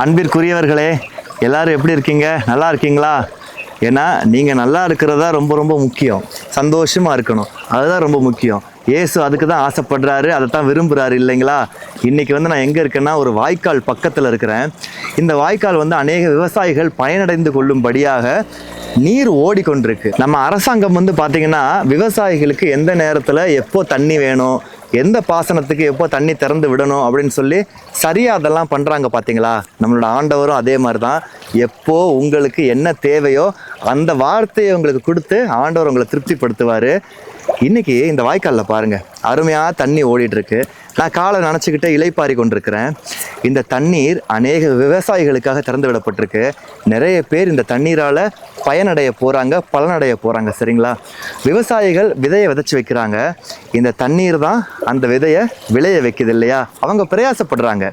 அன்பிற்குரியவர்களே எல்லாரும் எப்படி இருக்கீங்க? நல்லா இருக்கீங்களா? ஏன்னா நீங்கள் நல்லா இருக்கிறதா ரொம்ப ரொம்ப முக்கியம். சந்தோஷமாக இருக்கணும். அதுதான் ரொம்ப முக்கியம். ஏசு அதுக்கு தான் ஆசைப்படுறாரு அதை தான் விரும்புகிறாரு இல்லைங்களா? இன்றைக்கி வந்து நான் எங்கே இருக்கேன்னா ஒரு வாய்க்கால் பக்கத்தில் இருக்கிறேன். இந்த வாய்க்கால் வந்து அநேக விவசாயிகள் பயனடைந்து கொள்ளும்படியாக நீர் ஓடிக்கொண்டிருக்கு. நம்ம அரசாங்கம் வந்து பார்த்திங்கன்னா விவசாயிகளுக்கு எந்த நேரத்தில் எப்போ தண்ணி வேணும் எந்த பாசனத்துக்கு எப்போ தண்ணி திறந்து விடணும் அப்படின்னு சொல்லி சரியாக அதெல்லாம் பண்ணுறாங்க பார்த்தீங்களா நம்மளோட ஆண்டவரும் அதே மாதிரி தான் எப்போ உங்களுக்கு என்ன தேவையோ அந்த வார்த்தையை உங்களுக்கு கொடுத்து ஆண்டவர் உங்களை திருப்திப்படுத்துவார். இன்னைக்கு இந்த வாய்க்காலில் பாருங்கள் அருமையாக தண்ணி ஓடிட்டுருக்கு. நான் காலை நினச்சிக்கிட்டு இலைப்பாரி கொண்டிருக்கிறேன் இந்த தண்ணீர் அநேக விவசாயிகளுக்காக திறந்து விடப்பட்டிருக்கு. நிறைய பேர் இந்த தண்ணீரால் பயனடைய போகிறாங்க பலனடைய போகிறாங்க சரிங்களா? விவசாயிகள் விதையை விதைச்சி வைக்கிறாங்க. இந்த தண்ணீர் தான் அந்த விதையை விளைய வைக்கிது இல்லையா? அவங்க பிரயாசப்படுறாங்க.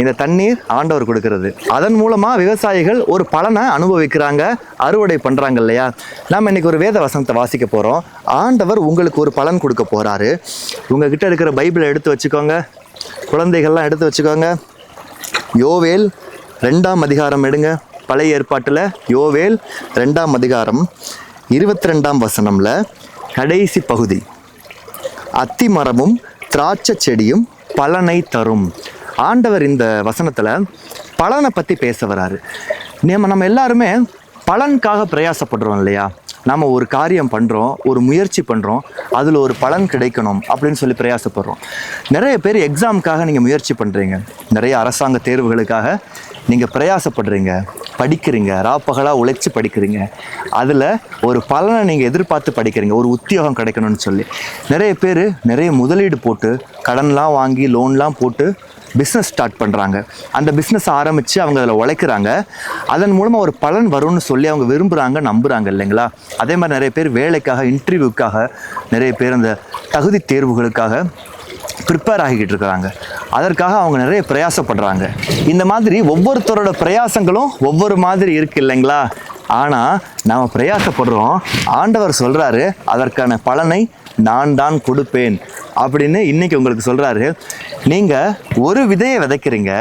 இந்த தண்ணீர் ஆண்டவர் கொடுக்கறது. அதன் மூலமாக விவசாயிகள் ஒரு பலனை அனுபவிக்கிறாங்க அறுவடை பண்ணுறாங்க இல்லையா? நாம் இன்னைக்கு ஒரு வேத வசனத்தை வாசிக்க போகிறோம் ஆண்டவர் உங்களுக்கு ஒரு பலன் கொடுக்க போகிறாரு உங்ககிட்ட இருக்கிற பைபிளை எடுத்து வச்சுக்கோங்க. குழந்தைகள்லாம் எடுத்து வச்சுக்கோங்க. யோவேல் ரெண்டாம் அதிகாரம் எடுங்க. பழைய ஏற்பாட்டில் யோவேல் ரெண்டாம் அதிகாரம் இருபத்தி ரெண்டாம் வசனம்ல கடைசி பகுதி. அத்தி மரமும் திராட்சை செடியும் பலனை தரும். ஆண்டவர் இந்த வசனத்தில் பலனை பற்றி பேச வராரு. நம்ம நம்ம எல்லாருமே பலனுக்காக பிரயாசப்படுறோம் இல்லையா? நம்ம ஒரு காரியம் பண்ணுறோம் ஒரு முயற்சி பண்ணுறோம் அதில் ஒரு பலன் கிடைக்கணும் அப்படின்னு சொல்லி பிரயாசப்படுறோம். நிறைய பேர் எக்ஸாமுக்காக நீங்கள் முயற்சி பண்ணுறீங்க நிறைய அரசாங்க தேர்வுகளுக்காக நீங்கள் பிரயாசப்படுறீங்க. படிக்கிறீங்க ராப்பகலாக உழைச்சி படிக்கிறீங்க. அதில் ஒரு பலனை நீங்கள் எதிர்பார்த்து படிக்கிறீங்க ஒரு உத்தியோகம் கிடைக்கணும்னு சொல்லி. நிறைய பேர் நிறைய முதலீடு போட்டு கடன்லாம் வாங்கி லோன்லாம் போட்டு பிஸ்னஸ் ஸ்டார்ட் பண்ணுறாங்க அந்த பிஸ்னஸ் ஆரம்பித்து அவங்க அதில் உழைக்கிறாங்க. அதன் மூலமாக ஒரு பலன் வரும்னு சொல்லி அவங்க விரும்புகிறாங்க நம்புகிறாங்க இல்லைங்களா? அதே மாதிரி நிறைய பேர் வேலைக்காக இன்டர்வியூக்காக நிறைய பேர் அந்த தகுதி தேர்வுகளுக்காக ப்ரிப்பேர் ஆகிக்கிட்டு இருக்கிறாங்க. அதற்காக அவங்க நிறைய பிரயாசப்படுறாங்க. இந்த மாதிரி ஒவ்வொருத்தரோட பிரயாசங்களும் ஒவ்வொரு மாதிரி இருக்கு இல்லைங்களா? ஆனால் நாம் பிரயாசப்படுறோம். ஆண்டவர் சொல்கிறாரு அதற்கான பலனை நான் தான் கொடுப்பேன். அப்படின்னு இன்றைக்கி உங்களுக்கு சொல்கிறாரு நீங்கள் ஒரு விதையை விதைக்கிறீங்க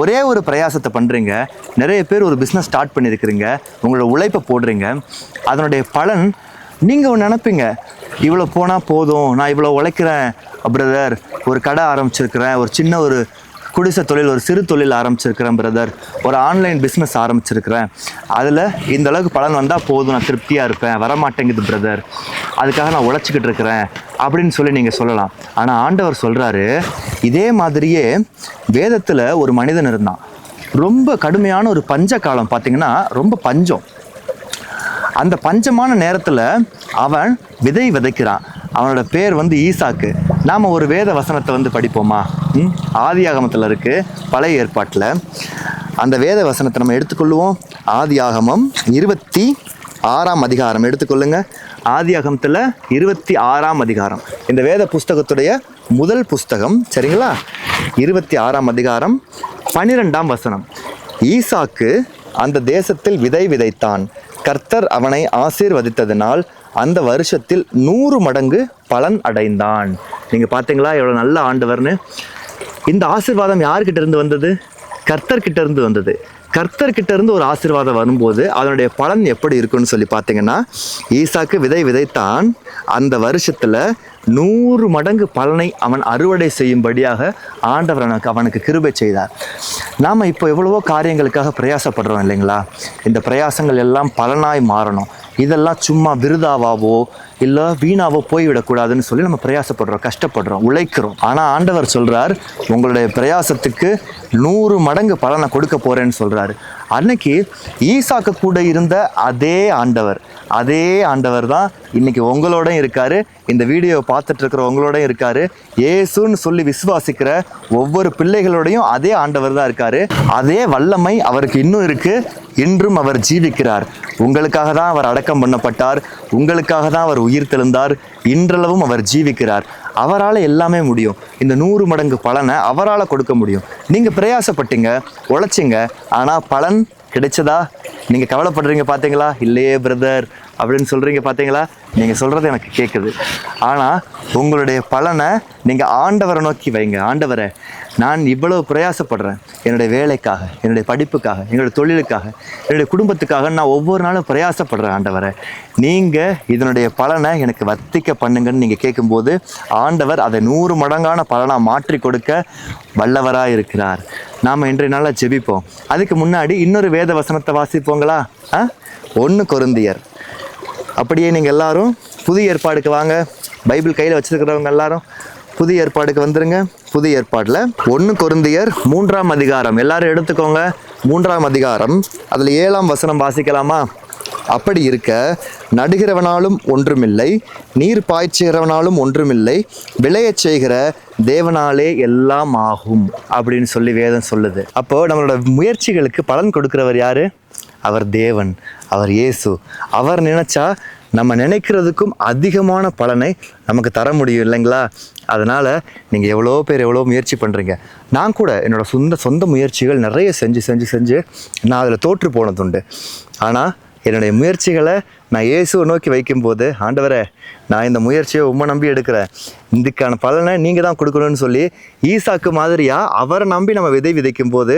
ஒரே ஒரு பிரயாசத்தை பண்ணுறீங்க நிறைய பேர் ஒரு பிஸ்னஸ் ஸ்டார்ட் பண்ணியிருக்கிறீங்க உங்களோட உழைப்பை போடுறீங்க அதனுடைய பலன் நீங்கள் ஒன்று நினைப்பீங்க. இவ்வளோ போனால் போதும் நான் இவ்வளோ உழைக்கிறேன் பிரதர் ஒரு கடை ஆரம்பிச்சிருக்கிறேன் ஒரு சின்ன ஒரு குடிசை தொழில் ஒரு சிறு தொழில் ஆரம்பிச்சிருக்கிறேன் பிரதர் ஒரு ஆன்லைன் பிஸ்னஸ் ஆரம்பிச்சிருக்கிறேன். அதில் இந்த அளவுக்கு பலன் வந்தால் போதும் நான் திருப்தியாக இருப்பேன். வரமாட்டேங்குது பிரதர் அதுக்காக நான் உழைச்சிக்கிட்டு இருக்கிறேன் அப்படின்னு சொல்லி நீங்கள் சொல்லலாம். ஆனால் ஆண்டவர் சொல்கிறாரு இதே மாதிரியே வேதத்தில் ஒரு மனிதன் இருந்தான். ரொம்ப கடுமையான ஒரு பஞ்ச காலம் பார்த்தீங்கன்னா ரொம்ப பஞ்சம். அந்த பஞ்சமான நேரத்தில் அவன் விதை விதைக்கிறான். அவனோட பேர் வந்து ஈசாக்கு. நாம் ஒரு வேத வசனத்தை வந்து படிப்போமா? ம்? ஆதியாகமத்தில் இருக்குது பழைய ஏற்பாட்டில். அந்த வேத வசனத்தை நம்ம எடுத்துக்கொள்ளுவோம். ஆகமம் இருபத்தி ஆறாம் அதிகாரம். எடுத்துக்கொள்ளுங்க. ஆதியாகமத்தில் இருபத்தி ஆறாம் அதிகாரம். இந்த வேத புஸ்தகத்துடைய முதல் புஸ்தகம் சரிங்களா? இருபத்தி ஆறாம் அதிகாரம் பன்னிரெண்டாம் வசனம். ஈசாக்கு அந்த தேசத்தில் விதை விதைத்தான். கர்த்தர் அவனை ஆசீர்வதித்ததினால் அந்த வருஷத்தில் நூறு மடங்கு பலன் அடைந்தான். நீங்க பாத்தீங்களா எவ்வளோ நல்ல ஆண்டவர்னு. இந்த ஆசிர்வாதம் யார்கிட்ட இருந்து வந்தது? கர்த்தர்கிட்ட இருந்து வந்தது. கர்த்தர்கிட்ட இருந்து ஒரு ஆசீர்வாதம் வரும்போது அதனுடைய பலன் எப்படி இருக்குன்னு சொல்லி பார்த்தீங்கன்னா ஈசாக்கு விதை விதைத்தான். அந்த வருஷத்தில் நூறு மடங்கு பலனை அவன் அறுவடை செய்யும்படியாக ஆண்டவர் அவனுக்கு அவனுக்கு கிருபை செய்தார். நாம் இப்போ எவ்வளவோ காரியங்களுக்காக பிரயாசப்படுறோம் இல்லைங்களா? இந்த பிரயாசங்கள் எல்லாம் பலனாய் மாறணும். இதெல்லாம் சும்மா விருதாவாவோ இல்லை வீணாவோ போய்விடக்கூடாதுன்னு சொல்லி நம்ம பிரயாசப்படுறோம் கஷ்டப்படுறோம் உழைக்கிறோம். ஆனால் ஆண்டவர் சொல்கிறார் உங்களுடைய பிரயாசத்துக்கு நூறு மடங்கு பலனை கொடுக்க போகிறேன்னு சொல்கிறாரு அன்னைக்கு ஈசாக்கு கூட இருந்த அதே ஆண்டவர் அதே ஆண்டவர் தான் இன்னைக்கு உங்களோட இருக்காரு இந்த வீடியோவை பார்த்துட்டு இருக்கிற உங்களோட இருக்காரு. ஏசுன்னு சொல்லி விசுவாசிக்கிற ஒவ்வொரு பிள்ளைகளோடையும் அதே ஆண்டவர் தான் இருக்காரு. அதே வல்லமை அவருக்கு இன்னும் இருக்கு. இன்றும் அவர் ஜீவிக்கிறார். உங்களுக்காக தான் அவர் அடக்கம் பண்ணப்பட்டார். உங்களுக்காக தான் அவர் உயிர் தெழுந்தார். இன்றளவும் அவர் ஜீவிக்கிறார். அவரால் எல்லாமே முடியும். இந்த நூறு மடங்கு பலனை அவரால் கொடுக்க முடியும். நீங்கள் பிரயாசப்பட்டீங்க உழைச்சிங்க ஆனால் பலன் கிடைச்சதா? நீங்கள் கவலைப்படுறீங்க பார்த்தீங்களா இல்லையே பிரதர் அப்படின்னு சொல்கிறீங்க பார்த்தீங்களா நீங்கள் சொல்கிறது எனக்கு கேட்குது ஆனால் உங்களுடைய பலனை நீங்கள் ஆண்டவரை நோக்கி வைங்க. ஆண்டவரை நான் இவ்வளவு பிரயாசப்படுறேன். என்னுடைய வேலைக்காக என்னுடைய படிப்புக்காக என்னுடைய தொழிலுக்காக என்னுடைய குடும்பத்துக்காக நான் ஒவ்வொரு நாளும் பிரயாசப்படுறேன் ஆண்டவரை. நீங்கள் இதனுடைய பலனை எனக்கு வர்த்திக்க பண்ணுங்கன்னு நீங்கள் கேட்கும்போது ஆண்டவர் அதை நூறு மடங்கான பலனாக மாற்றி கொடுக்க வல்லவராக இருக்கிறார். நாம் இன்றைய நாளில் ஜெபிப்போம். அதுக்கு முன்னாடி இன்னொரு வேத வசனத்தை வாசிப்போங்களா? ஆ? ஒன்று கொருந்தியர் அப்படியே நீங்கள் எல்லாரும் புதிய ஏற்பாடுக்கு வாங்க. பைபிள் கையில் வச்சிருக்கிறவங்க எல்லாரும் புதிய ஏற்பாடுக்கு வந்துருங்க. புதிய ஏற்பாடில் ஒன்று குருந்தியர் மூன்றாம் அதிகாரம். எல்லாரும் எடுத்துக்கோங்க. மூன்றாம் அதிகாரம். அதில் ஏழாம் வசனம் வாசிக்கலாமா? அப்படி இருக்க நடுகிறவனாலும் ஒன்றுமில்லை நீர் பாய்ச்சுகிறவனாலும் ஒன்றுமில்லை விளையச் செய்கிற தேவனாலே எல்லாம் ஆகும் அப்படின்னு சொல்லி வேதம் சொல்லுது. அப்போ நம்மளோட முயற்சிகளுக்கு பலன் கொடுக்கிறவர் யாரு? அவர் தேவன் அவர் இயேசு. அவர் நினைச்சா நம்ம நினைக்கிறதுக்கும் அதிகமான பலனை நமக்கு தர முடியும் இல்லைங்களா? அதனால் நீங்கள் எவ்வளோ பேர் எவ்வளோ முயற்சி பண்ணுறீங்க நான் கூட என்னோடய சொந்த சொந்த முயற்சிகள் நிறைய செஞ்சு செஞ்சு செஞ்சு நான் அதில் தோற்று போனதுண்டு ஆனால் என்னுடைய முயற்சிகளை நான் இயேசுவை நோக்கி வைக்கும்போது ஆண்டவரே நான் இந்த முயற்சியை உம்மை நம்பி எடுக்கிறேன். இதுக்கான பலனை நீங்கள் தான் கொடுக்கணும்னு சொல்லி ஈசாக்கு மாதிரியாக அவரை நம்பி நம்ம விதை விதைக்கும் போது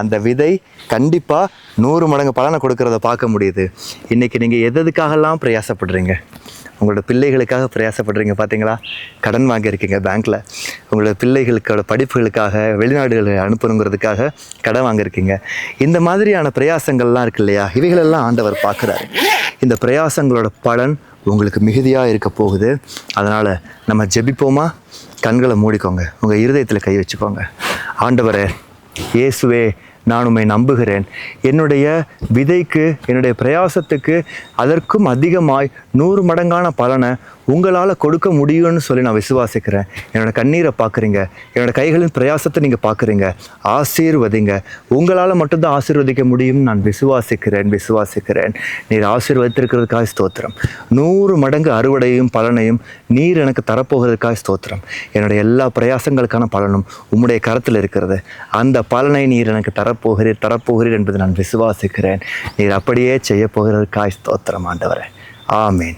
அந்த விதை கண்டிப்பாக நூறு மடங்கு பலனை கொடுக்கறத பார்க்க முடியுது. இன்றைக்கி நீங்கள் எதுக்காகலாம் பிரயாசப்படுறீங்க? உங்களோட பிள்ளைகளுக்காக பிரயாசப்படுறீங்க பார்த்தீங்களா கடன் வாங்கியிருக்கீங்க பேங்க்கில் உங்களோட பிள்ளைகளுக்கோட படிப்புகளுக்காக வெளிநாடுகளுக்கு அனுப்பணுங்கிறதுக்காக கடன் வாங்கியிருக்கீங்க. இந்த மாதிரியான பிரயாசங்கள்லாம் இருக்கு இல்லையா? இவைகளெல்லாம் ஆண்டவர் பார்க்குறாரு. இந்த பிரயாசங்களோட பலன் உங்களுக்கு மிகுதியாக இருக்க போகுது. அதனால் நம்ம ஜெபிப்போமா? கண்களை மூடிக்கோங்க. உங்கள் இருதயத்தில் கை வச்சுக்கோங்க. ஆண்டவரே இயேசுவே நான் உண்மை நம்புகிறேன். என்னுடைய விதைக்கு என்னுடைய பிரயாசத்துக்கு அதற்கும் அதிகமாய் நூறு மடங்கான பலனை உங்களால் கொடுக்க முடியும்னு சொல்லி நான் விசுவாசிக்கிறேன். என்னோடய கண்ணீரை பார்க்குறீங்க. என்னோடய கைகளின் பிரயாசத்தை நீங்கள் பார்க்குறீங்க. ஆசீர்வதிங்க. உங்களால் மட்டும்தான் ஆசீர்வதிக்க முடியும்னு நான் விசுவாசிக்கிறேன் விசுவாசிக்கிறேன். நீர் ஆசீர்வதித்திருக்கிறதுக்காக ஸ்தோத்திரம். நூறு மடங்கு அறுவடையும் பலனையும் நீர் எனக்கு தரப்போகிறதுக்காக ஸ்தோத்திரம். என்னுடைய எல்லா பிரயாசங்களுக்கான பலனும் உம்முடைய கரத்தில் இருக்கிறது. அந்த பலனை நீர் எனக்கு தரப்போகிறீர் தரப்போகிறீர் என்பதை நான் விசுவாசிக்கிறேன். நீர் அப்படியே செய்ய போகிறதுக்காய் ஸ்தோத்திரம் ஆண்டவரே. ஆமீன்.